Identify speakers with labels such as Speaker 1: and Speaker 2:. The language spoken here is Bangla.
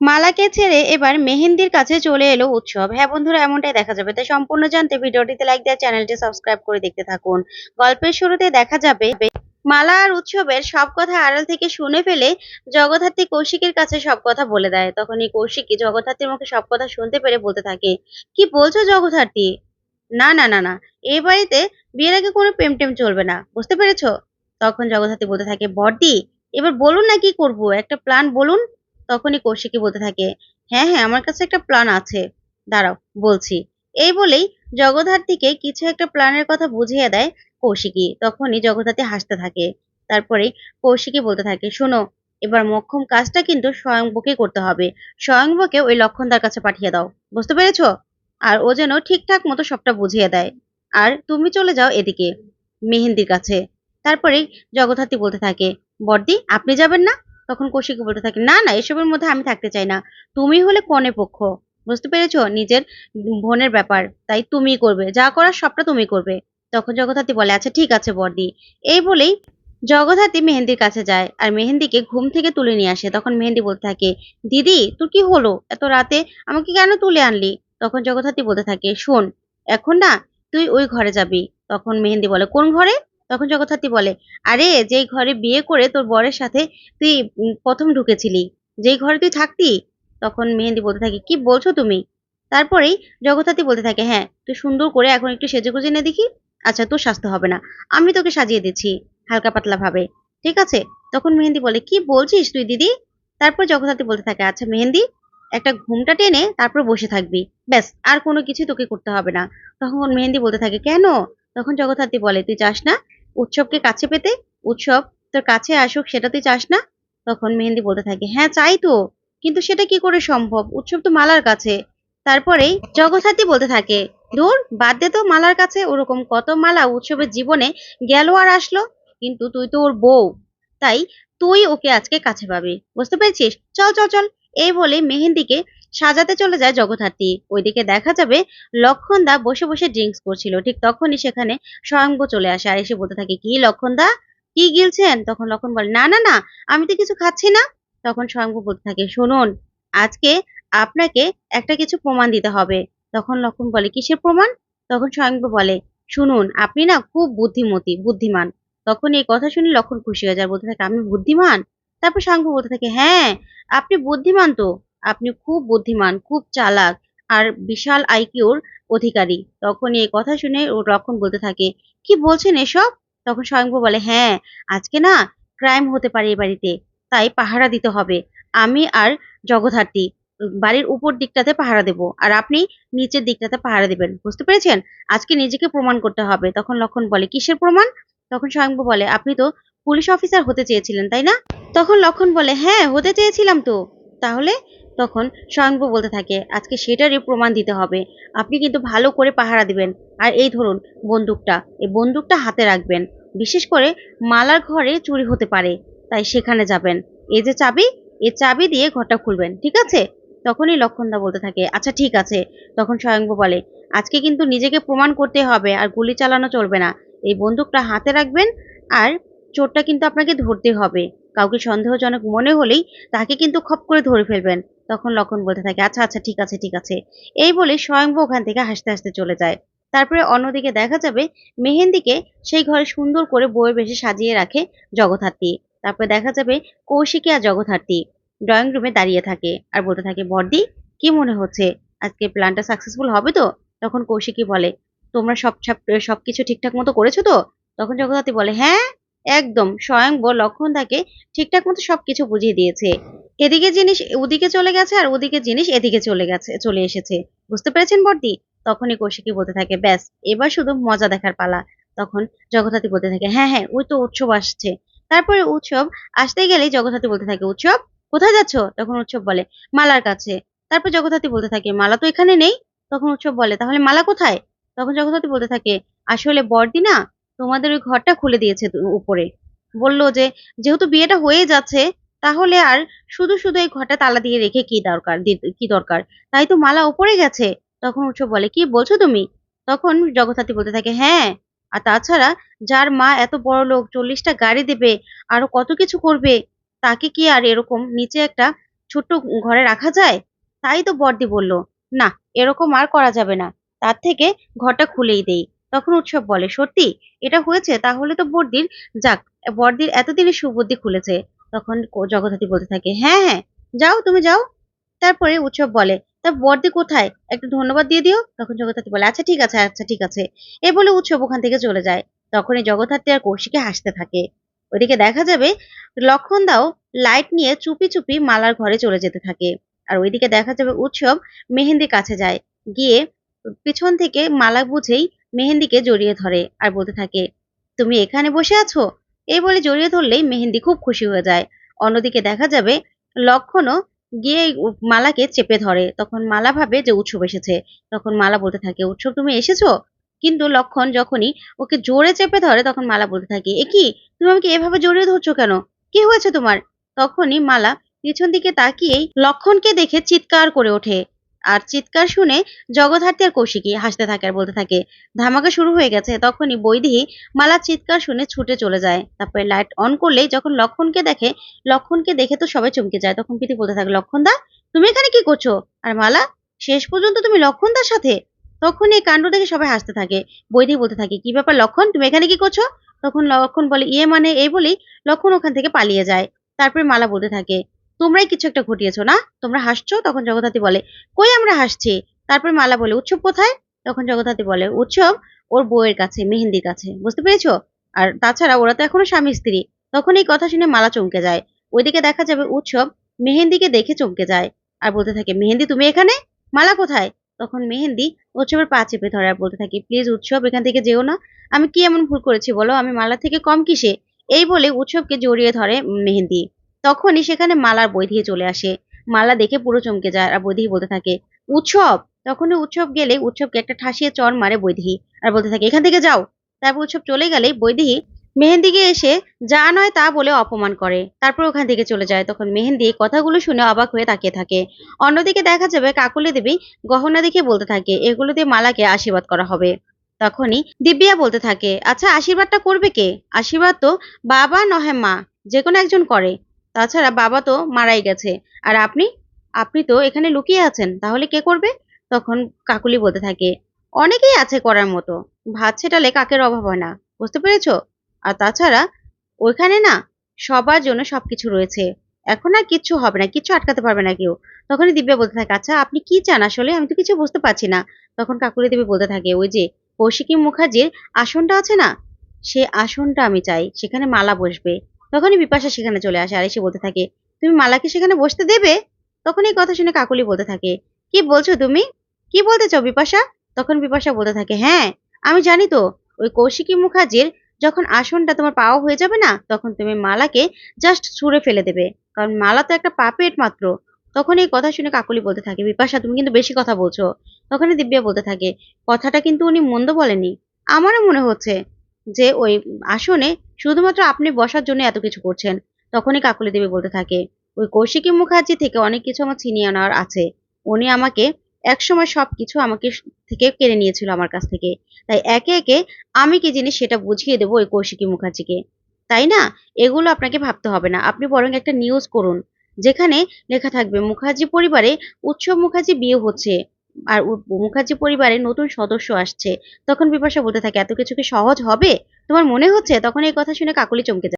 Speaker 1: মালাকে ছেড়ে এবার মেহেন্দির কাছে চলে এলো উৎসব। হ্যাঁ বন্ধুরা, এমনটাই দেখা যাবে। তাই সম্পূর্ণ জানতে ভিডিওটিতে লাইক দেওয়া চ্যানেলটি সাবস্ক্রাইব করে দেখতে থাকুন। গল্পের শুরুতে দেখা যাবে মালা আর উৎসবের সব কথা আড়াল থেকে শুনে ফেলে জগদ্ধাত্রী কৌশিকের কাছে সব কথা বলে দেয়। তখন এই কৌশিকী জগদ্ধাত্রীর মুখে সব কথা শুনতে পেরে বলতে থাকে, কি বলছো জগদ্ধাত্রী? না না না না এই বাড়িতে বিয়ের আগে কোনো প্রেম টেম চলবে না, বুঝতে পেরেছ? তখন জগদ্ধাত্রী বলতে থাকে, বড়দি, এবার বলুন না কি করব, একটা প্ল্যান বলুন। তখনই কৌশিকী বলতে থাকে হ্যাঁ হ্যাঁ আমার কাছে একটা প্ল্যান আছে। দাঁড়াও, বলছি। এই বলেই জগদ্ধাত্রীকে কিছু একটা প্ল্যানের কথা বুঝিয়ে দেয় কৌশিকী। তখনই জগদ্ধাত্রী হাসতে থাকে। তারপরে কৌশিকী বলতে থাকে, শোনো, এবার মক্ষম কাজটা কিন্তু স্বয়ংবকে করতে হবে। স্বয়ংবকে ওই লক্ষণদার কাছে পাঠিয়ে দাও। বুঝতে পেরেছ? আর ও যেন ঠিকঠাক মতো সবটা বুঝিয়ে দেয়। আর তুমি চলে যাও এদিকে, মেহেন্দির কাছে। তারপরে জগদ্ধাত্রী বলতে থাকে বর্দি আপনি যাবেন না? তখন কৌশিকী বলতে থাকে, না না, এসবের মধ্যে আমি থাকতে চাই না। তুমি হলে কনে পক্ষ। বুঝতে পেরেছ? নিজের বোনের ব্যাপার। তাই তুমিই করবে। যা করার সবটা তুমি করবে। তখন জগদ্ধাত্রী বলে আচ্ছা ঠিক আছে বর্দি। এই বলেই জগদ্ধাত্রী মেহেন্দির কাছে যায় আর মেহেন্দিকে ঘুম থেকে তুলে নিয়ে আসে। তখন মেহেন্দি বলতে থাকে, দিদি, তোর কি হলো? এত রাতে আমাকে কেন তুলে আনলি? তখন জগদ্ধাত্রী বলতে থাকে, শোন, এখন না তুই ওই ঘরে যাবি। তখন মেহেন্দি বলে, কোন ঘরে? তখন জগদ্ধাত্রী বলে, আরে, যেই ঘরে বিয়ে করে তোর বরের সাথে তুই প্রথম ঢুকেছিলি, যেই ঘরে তুই থাকতি? তখন মেহেন্দি বলতে থাকে, কি বলছো তুমি? তারপরেই জগদ্ধাত্রী বলতে থাকে হ্যাঁ তুই সুন্দর করে এখন একটু সেজে গুজে নে দেখি আচ্ছা তোর স্বাস্থ্য হবে না, আমি তোকে সাজিয়ে দিচ্ছি হালকা পাতলা ভাবে, ঠিক আছে? তখন মেহেন্দি বলে, কি বলছিস তুই, দিদি? তারপর জগদ্ধাত্রী বলতে থাকে আচ্ছা মেহেন্দি, একটা ঘুমটা টেনে তারপর বসে থাকবি, ব্যাস, আর কোনো কিছু তোকে করতে হবে না। তখন মেহেন্দি বলতে থাকে, কেন? তখন জগদ্ধাত্রী বলে, তুই চাস না উৎসবকে কাছে পেতে, উৎসব তোর কাছে আসুক, সেটা তুই চাস না? তখন মেহেন্দি বলতে থাকে হ্যাঁ চাই তো। কিন্তু সেটা কি করে সম্ভব? উৎসব তো মালার কাছে। তারপরেই জগদ্ধাত্রী বলতে থাকে, দূর, বাদ দে তো মালার কাছে। ওরকম কত মালা উৎসবের জীবনে গেল আর আসলো, কিন্তু তুই তো ওর বউ। তাই তুই ওকে আজকে কাছে পাবি। বুঝতে পেরেছিস? চল চল চল। এই বলে মেহেন্দিকে সাজাতে চলে যায় জগদ্ধাত্রী। ওইদিকে দেখা যাবে লক্ষণ দা বসে বসে ড্রিঙ্কস করছিল। ঠিক তখনই সেখানে স্বয়ংব চলে আসে। আর এসে বলতে থাকে, কি লক্ষণ দা কি গিলছেন? তখন লক্ষণ বলে, না না না, আমি তো কিছু খাচ্ছি না। তখন স্বয়ংব বলতে থাকে, শুনুন, আজকে আপনাকে একটা কিছু প্রমাণ দিতে হবে। তখন লক্ষণ বলে, কিসের প্রমাণ? তখন স্বয়ংব বলে, শুনুন, আপনি না খুব বুদ্ধিমতী, বুদ্ধিমান। তখন এই কথা শুনে লক্ষণ খুশি হয়ে যায়। বলতে থাকে, আমি বুদ্ধিমান? তারপর স্বয়ংব বলতে থাকে হ্যাঁ আপনি বুদ্ধিমান তো। আপনি খুব বুদ্ধিমান, খুব চালাক আর বিশাল আইকিউর অধিকারী। তখন এই কথা শুনে ও লক্ষণ বলতে থাকে, কি বলছেন এসব? তখন স্বয়ংব বলে হ্যাঁ আজকে না ক্রাইম হতে পারে এই বাড়িতে, তাই পাহারা দিতে হবে। আমি আর জগদ্ধাত্রী, বাড়ির উপর দিকটাতে পাহারা দেব আর আপনি নিচের দিকটাতে পাহারা দেবেন। বুঝতে পেরেছেন? আজকে নিজেকে প্রমাণ করতে হবে। তখন লক্ষণ বলে, কিসের প্রমাণ? তখন স্বয়ংব বলে, আপনি তো পুলিশ অফিসার হতে চেয়েছিলেন, তাই না? তখন লক্ষণ বলে হ্যাঁ হতে চেয়েছিলাম তো। তাহলে তখন স্বয়ংব বলতে থাকে, আজকে সেটারই প্রমাণ দিতে হবে। আপনি কিন্তু ভালো করে পাহারা দিবেন। আর এই ধরুন, বন্দুকটা, এই বন্দুকটা হাতে রাখবেন। বিশেষ করে মালার ঘরে চুরি হতে পারে, তাই সেখানে যাবেন। এই যে চাবি, এই চাবি দিয়ে ঘরটা খুলবেন, ঠিক আছে? তখনই লক্ষণদা বলতে থাকে আচ্ছা ঠিক আছে। তখন স্বয়ংভু বলে, আজকে কিন্তু নিজেকে প্রমাণ করতে হবে, আর গুলি চালানো চলবে না। এই বন্দুকটা হাতে রাখবেন, আর চোরটা কিন্তু আপনাকে ধরতে হবে। কাউকে সন্দেহজনক মনে হলেই তাকে কিন্তু খপ করে ধরে ফেলবেন। তখন লক্ষণ বলতে থাকে আচ্ছা আচ্ছা ঠিক আছে ঠিক আছে। এই বলে স্বয়ংব ওখান থেকে হাসতে হাসতে চলে যায়। তারপরে অন্যদিকে দেখা যাবে মেহেন্দিকে সেই ঘরে সুন্দর করে বইয়ের বেশি সাজিয়ে রাখে জগদ্ধাত্রী। তারপরে দেখা যাবে কৌশিকী আর জগদ্ধাত্রী ড্রয়িং রুমে দাঁড়িয়ে থাকে। আর বলতে থাকে বর্দি কি মনে হচ্ছে? আজকে প্ল্যানটা সাকসেসফুল হবে তো? তখন কৌশিকী বলে, তোমরা সব সব কিছু ঠিকঠাক মতো করেছ তো? তখন জগদ্ধাত্রী বলে হ্যাঁ একদম স্বয়ংব লক্ষণদাকে ঠিকঠাক মতো সবকিছু বুঝিয়ে দিয়েছে। এদিকে জিনিস ওদিকে চলে গেছে আর ওদিকে জিনিস এদিকে চলে গেছে, চলে এসেছে। বুঝতে পেরেছেন বর্দি? তখনই কৌশিকী বলতে থাকে, ব্যাস, এবার শুধু মজা দেখার পালা। তখন জগদ্ধাত্রী বলতে থাকে হ্যাঁ হ্যাঁ ওই তো উৎসব আসছে। তারপরে উৎসব আসতে গেলেই জগদ্ধাত্রী বলতে থাকে, উৎসব, কোথায় যাচ্ছ? তখন উৎসব বলে, মালার কাছে। তারপর জগদ্ধাত্রী বলতে থাকে, মালা তো এখানে নেই? তখন উৎসব বলে, তাহলে মালা কোথায়? তখন জগদ্ধাত্রী বলতে থাকে, আসলে বর্দি না তোমাদের ওই ঘরটা খুলে দিয়েছে উপরে। বলল যে, যেহেতু বিয়েটা হয়ে যাচ্ছে, তাহলে আর শুধু শুধু এই ঘরটা তালা দিয়ে রেখে কি দরকার কি দরকার? তাই তো মালা উপরে গেছে। তখন উৎসব বলে, কি বলছো তুমি? তখন জগদ্ধাত্রী বলতে থাকে হ্যাঁ আর তাছাড়া যার মা এত বড় লোক, চল্লিশটা গাড়ি দেবে, আরও কত কিছু করবে, তাকে কি আর এরকম নিচে একটা ছোট্ট ঘরে রাখা যায়? তাই তো বর্দি বলল, না, এরকম আর করা যাবে না। তার থেকে ঘরটা খুলেই দেই। তখন উৎসব বলে, সত্যি? এটা হয়েছে? তাহলে তো বর্দির যাক বর্দির এতদিনের সুবুদ্ধি খুলেছে। তখন জগদ্ধাত্রী বলতে থাকে হ্যাঁ হ্যাঁ যাও, তুমি যাও। তারপরে উৎসব বলে, তা বর্দি কোথায়? একটু ধন্যবাদ দিয়ে দিও? তখন জগদ্ধাত্রী বলে আচ্ছা ঠিক আছে আচ্ছা ঠিক আছে। এ বলে উৎসব ওখান থেকে চলে যায়। তখন এই জগদ্ধাত্রী আর কৌশিকে হাসতে থাকে। ওইদিকে দেখা যাবে, লক্ষণ দাও লাইট নিয়ে চুপি চুপি মালার ঘরে চলে যেতে থাকে। আর ওইদিকে দেখা যাবে উৎসব মেহেন্দির কাছে যায়। গিয়ে পিছন থেকে মালা বুঝেই মেহেন্দিকে জড়িয়ে ধরে আর বলতে থাকে, তুমি এখানে বসে আছো? এই বলে জড়িয়ে ধরলেই মেহেন্দি খুব খুশি হয়ে যায়। অন্যদিকে দেখা যাবে, লক্ষণও গিয়ে মালাকে চেপে ধরে। তখন মালা ভাবে যে উৎসব এসেছে। তখন মালা বলতে থাকে, উৎসব তুমি এসেছ? কিন্তু লক্ষণ যখনই ওকে জোরে চেপে ধরে, তখন মালা বলতে থাকে, এ কি? তুমি আমাকে এভাবে জড়িয়ে ধরছো কেন? কি হয়েছে তোমার? তখনই মালা পিছন দিকে তাকিয়েই লক্ষণকে দেখে চিৎকার করে ওঠে। আর চিৎকার শুনে জগদ্ধাত্রী আর কৌশিকী হাসতে থাকে আর বলতে থাকে, ধামাকা শুরু হয়ে গেছে, তখনই বৈদেহী মালার চিৎকার শুনে ছুটে চলে যায়। তারপরে লাইট অন করলেই যখন লক্ষণকে দেখে লক্ষণকে দেখে তো সবাই চমকে যায়। তখন প্রীতি বলতে থাকে লক্ষণ দা তুমি এখানে কি করছ? আর মালা, শেষ পর্যন্ত তুমি লক্ষণ লক্ষণদার সাথে? তখন এই কাণ্ড দেখে সবাই হাসতে থাকে। বৈদেহী বলতে থাকে, কি ব্যাপার লক্ষণ? তুমি এখানে কি করছ? তখন লক্ষণ বলে ইয়ে মানে এই বলেই লক্ষণ ওখান থেকে পালিয়ে যায়। তারপরে মালা বলতে থাকে তোমরাই কিছু একটা ঘটিয়েছো, না? তোমরা হাসছো, তখন জগদ্ধাত্রী বলে, কই আমরা হাসছি? তারপর মালা বলে, উৎসব কোথায়? তখন জগদ্ধাত্রী বলে, উৎসব ওর বউয়ের কাছে, মেহেন্দির কাছে। বুঝতে পেরেছ? আর তাছাড়া ওরা তো এখনও স্বামী স্ত্রী। তখন এই কথা শুনে মালা চমকে যায়। ওইদিকে দেখা যাবে উৎসব মেহেন্দিকে দেখে চমকে যায় আর বলতে থাকে, মেহেন্দি, তুমি এখানে? মালা কোথায়? তখন মেহেন্দি উৎসবের পা চেপে ধরে আর বলতে থাকে, প্লিজ উৎসব, এখান থেকে যেও না। আমি কি এমন ভুল করেছি বলো? আমি মালা থেকে কম কিসে? এই বলে উৎসবকে জড়িয়ে ধরে মেহেন্দি। তখনই সেখানে মালার বৈদিহি চলে আসে। মালা দেখে পুরো চমকে যায় আর বৈদিহি বলতে থাকে, উৎসব! তখনই উৎসব গেলে উৎসবকে একটা ঠাসিয়ে চর মারে বৈদেহী আর বলতে থাকে, এখান থেকে যাও! তারপর উৎসব চলে গেলে বৈদেহী মেহেন্দিকে এসে যা নয় তা বলে অপমান করে। তারপর ওখান থেকে চলে যায়। তখন মেহেন্দি কথাগুলো শুনে অবাক হয়ে তাকিয়ে থাকে। অন্যদিকে দেখা যাবে কাকুলি দেবী গহনা দেখে বলতে থাকে এগুলো দিয়ে মালাকে আশীর্বাদ করা হবে। তখনই দিব্যা বলতে থাকে আচ্ছা আশীর্বাদটা করবে কে? আশীর্বাদ তো বাবা নহে মা যে কোনো একজন করে। তাছাড়া বাবা তো মারাই গেছে। আর আপনি? আপনি তো এখানে লুকিয়ে আছেন, তাহলে কে করবে? তখন কাকুলি বলতে থাকে, অনেকেই আছে করার মতো, ভাত ছেটালে কাকের অভাব হয় না, বুঝতে পেরেছ? আর তাছাড়া ওইখানে না সবার জন্য সবকিছু রয়েছে, এখন আর কিচ্ছু হবে না, কিচ্ছু আটকাতে পারবে না কেউ। তখনই দিব্যা বলতে থাকে আচ্ছা আপনি কি চান আসলে? আমি তো কিছু বুঝতে পারছি না। তখন কাকুলি দেবী বলতে থাকে, ওই যে কৌশিকী মুখার্জির আসনটা আছে না? সে আসনটা আমি চাই, সেখানে মালা বসবে। তখনই বিপাশা সেখানে চলে আসে আর এসে বলতে থাকে, তুমি মালাকে সেখানে বসতে দেবে? তখন এই কথা শুনে কাকুলি বলতে থাকে, কি বলছো তুমি? কি বলতে চাও বিপাশা? তখন বিপাশা বলতে থাকে হ্যাঁ আমি জানি তো, ওই কৌশিকী মুখার্জির যখন আসনটা তোমার পাওয়া হয়ে যাবে না, তখন তুমি মালাকে জাস্ট ছুঁড়ে ফেলে দেবে, কারণ মালা তো একটা পাপেট মাত্র। তখন এই কথা শুনে কাকুলি বলতে থাকে, বিপাশা, তুমি কিন্তু বেশি কথা বলছো। তখনই দিব্যা বলতে থাকে, কথাটা কিন্তু উনি মন্দ বলেনি। আমারও মনে হচ্ছে যে ওই আসনে শুধুমাত্র আপনি বসার জন্য এত কিছু করছেন, তখনই কাকুলি দেবী বলতে থাকে, ওই কৌশিকী মুখার্জি থেকে অনেক কিছু আমার ছিনিয়ে নেওয়ার আছে। উনি আমাকে একসময় সবকিছু আমাকে থেকে কেড়ে নিয়েছিল আমার কাছ থেকে। তাই একে একে আমি কি জিনিস সেটা বুঝিয়ে দেবো ওই কৌশিকী মুখার্জিকে? তাই না? এগুলো আপনাকে ভাবতে হবে না। আপনি বরং একটা নিউজ করুন, যেখানে লেখা থাকবে, মুখার্জি পরিবারে উৎসব মুখার্জি বিয়ে হচ্ছে। আর মুখার্জি পরিবারে নতুন সদস্য আসছে, তখন বিপাশা বলতে থাকে, এত কিছু কি সহজ হবে? তোমার মনে হচ্ছে? তখন এই কথা শুনে কাকলি চমকে যায়।